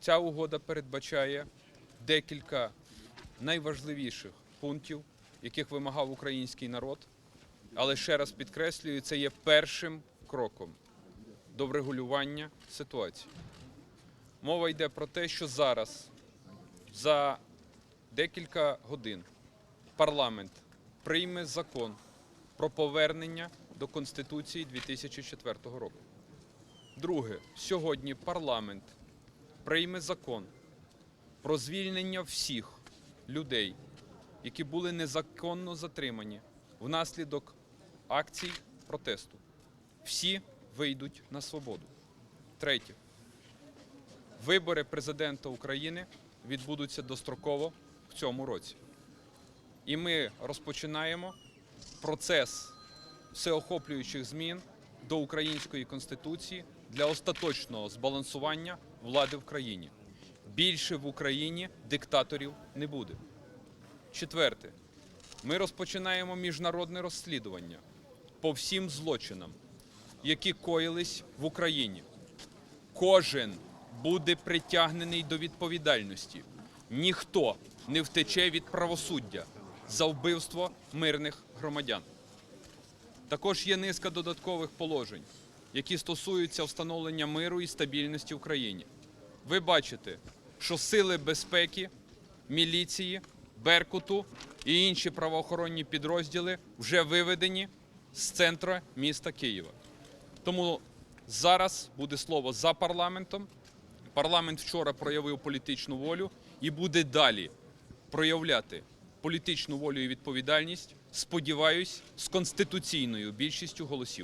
Ця угода передбачає декілька найважливіших пунктів, яких вимагав український народ. Але ще раз підкреслюю, це є першим кроком до врегулювання ситуації. Мова йде про те, що зараз за декілька годин парламент прийме закон про повернення до Конституції 2004 року. Друге, сьогодні парламент прийме закон про звільнення всіх людей, які були незаконно затримані внаслідок акцій протесту. Всі вийдуть на свободу. Третє. Вибори президента України відбудуться достроково в цьому році. І ми розпочинаємо процес всеохоплюючих змін до української конституції для остаточного збалансування влади в країні. Більше в Україні диктаторів не буде. Четверте, ми розпочинаємо міжнародне розслідування по всім злочинам, які коїлись в Україні. Кожен буде притягнений до відповідальності. Ніхто не втече від правосуддя за вбивство мирних громадян. Також є низка додаткових положень, які стосуються встановлення миру і стабільності в країні. Ви бачите, що сили безпеки, міліції, Беркуту і інші правоохоронні підрозділи вже виведені з центру міста Києва. Тому зараз буде слово за парламентом. Парламент вчора проявив політичну волю і буде далі проявляти політичну волю і відповідальність, сподіваюсь, з конституційною більшістю голосів.